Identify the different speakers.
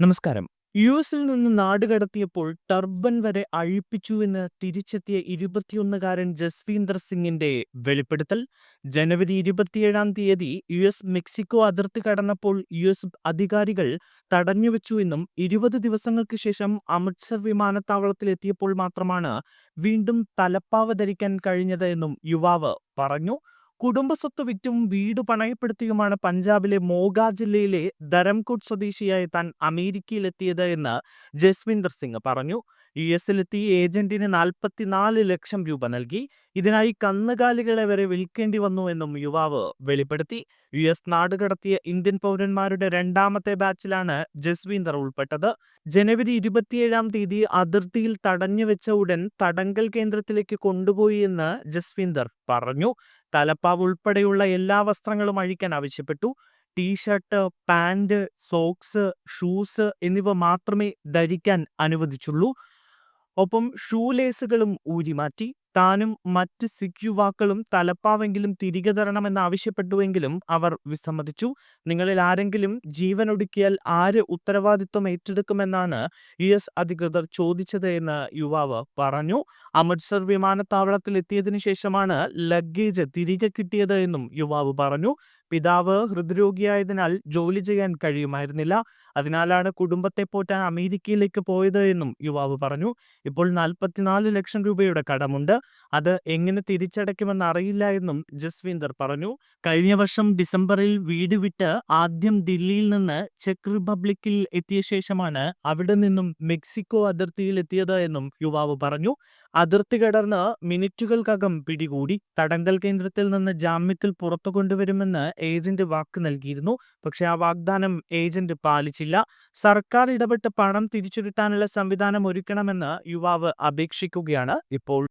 Speaker 1: നമസ്കാരം. യു എസിൽ നിന്ന് നാടുകടത്തിയപ്പോൾ ടർബൻ വരെ അഴിപ്പിച്ചുവെന്ന് തിരിച്ചെത്തിയ ഇരുപത്തിയൊന്നുകാരൻ ജസ്വീന്ദർ സിംഗിന്റെ വെളിപ്പെടുത്തൽ. ജനുവരി ഇരുപത്തിയേഴാം തീയതി യു എസ് മെക്സിക്കോ അതിർത്തി കടന്നപ്പോൾ യു എസ് അധികാരികൾ തടഞ്ഞുവെച്ചുവെന്നും ഇരുപത് ദിവസങ്ങൾക്ക് ശേഷം അമൃത്സർ വിമാനത്താവളത്തിൽ എത്തിയപ്പോൾ മാത്രമാണ് വീണ്ടും തലപ്പാവ് ധരിക്കാൻ കഴിഞ്ഞത് എന്നും യുവാവ് പറഞ്ഞു. കുടുംബസ്വത്ത് വിറ്റും വീട് പണയപ്പെടുത്തിയുമാണ് പഞ്ചാബിലെ മോഗ ജില്ലയിലെ ധരംകോട്ട് സ്വദേശിയായ താൻ അമേരിക്കയിലെത്തിയത് എന്ന് ജസ്വിന്ദർ സിംഗ് പറഞ്ഞു. യു എസിലെത്തി ഏജന്റിന് നാൽപ്പത്തിനാല് ലക്ഷം രൂപ നൽകി. ഇതിനായി കന്നുകാലികളെ വരെ വിൽക്കേണ്ടി വന്നു എന്നും യുവാവ് വെളിപ്പെടുത്തി. യു എസ് നാടുകടത്തിയ ഇന്ത്യൻ പൗരന്മാരുടെ രണ്ടാമത്തെ ബാച്ചിലാണ് ജസ്വീന്ദർ ഉൾപ്പെട്ടത്. ജനുവരി ഇരുപത്തിയേഴാം തീയതി അതിർത്തിയിൽ തടഞ്ഞു വെച്ച ഉടൻ തടങ്കൽ കേന്ദ്രത്തിലേക്ക് കൊണ്ടുപോയി എന്ന് ജസ്വീന്ദർ പറഞ്ഞു. തലപ്പാവ് ഉൾപ്പെടെയുള്ള എല്ലാ വസ്ത്രങ്ങളും അഴിക്കാൻ ആവശ്യപ്പെട്ടു. ടീഷർട്ട് പാന്റ് സോക്സ് ഷൂസ് എന്നിവ മാത്രമേ ധരിക്കാൻ അനുവദിച്ചുള്ളൂ. ഒപ്പം ഷൂലേസുകളും ഊരിമാറ്റി. താനും മറ്റ് സിഖ് യുവാക്കളും തലപ്പാവെങ്കിലും തിരികെ തരണമെന്ന് ആവശ്യപ്പെട്ടുവെങ്കിലും അവർ വിസമ്മതിച്ചു. നിങ്ങളിൽ ആരെങ്കിലും ജീവനൊടുക്കിയാൽ ആര് ഉത്തരവാദിത്വം ഏറ്റെടുക്കുമെന്നാണ് യു എസ് അധികൃതർ ചോദിച്ചത് എന്ന് യുവാവ് പറഞ്ഞു. അമൃത്സർ വിമാനത്താവളത്തിൽ എത്തിയതിനു ശേഷമാണ് ലഗേജ് തിരികെ കിട്ടിയത് എന്നും യുവാവ് പറഞ്ഞു. പിതാവ് ഹൃദ്രോഗിയായതിനാൽ ജോലി ചെയ്യാൻ കഴിയുമായിരുന്നില്ല. അതിനാലാണ് കുടുംബത്തെ പോറ്റാൻ അമേരിക്കയിലേക്ക് പോയത് എന്നും യുവാവ് പറഞ്ഞു. ഇപ്പോൾ നാൽപ്പത്തിനാല് ലക്ഷം രൂപയുടെ കടമുണ്ട്. അത് എങ്ങനെ തിരിച്ചടയ്ക്കുമെന്ന് അറിയില്ല എന്നും ജസ്വീന്ദർ പറഞ്ഞു. കഴിഞ്ഞ വർഷം ഡിസംബറിൽ വീട് വിട്ട് ആദ്യം ദില്ലിയിൽ നിന്ന് ചെക്ക് റിപ്പബ്ലിക്കിൽ എത്തിയ ശേഷമാണ് അവിടെ നിന്നും മെക്സിക്കോ അതിർത്തിയിൽ എത്തിയത് എന്നും യുവാവ് പറഞ്ഞു. അതിർത്തി കടർന്ന് മിനിറ്റുകൾക്കകം പിടികൂടി. തടങ്കൽ കേന്ദ്രത്തിൽ നിന്ന് ജാമ്യത്തിൽ പുറത്തു കൊണ്ടുവരുമെന്ന് ഏജന്റ് വാക്ക് നൽകിയിരുന്നു. പക്ഷേ ആ വാഗ്ദാനം ഏജന്റ് പാലിച്ചില്ല. സർക്കാർ ഇടപെട്ട് പണം തിരിച്ചുകിട്ടാനുള്ള സംവിധാനം ഒരുക്കണമെന്ന് യുവാവ് അപേക്ഷിക്കുകയാണ്. ഇപ്പോൾ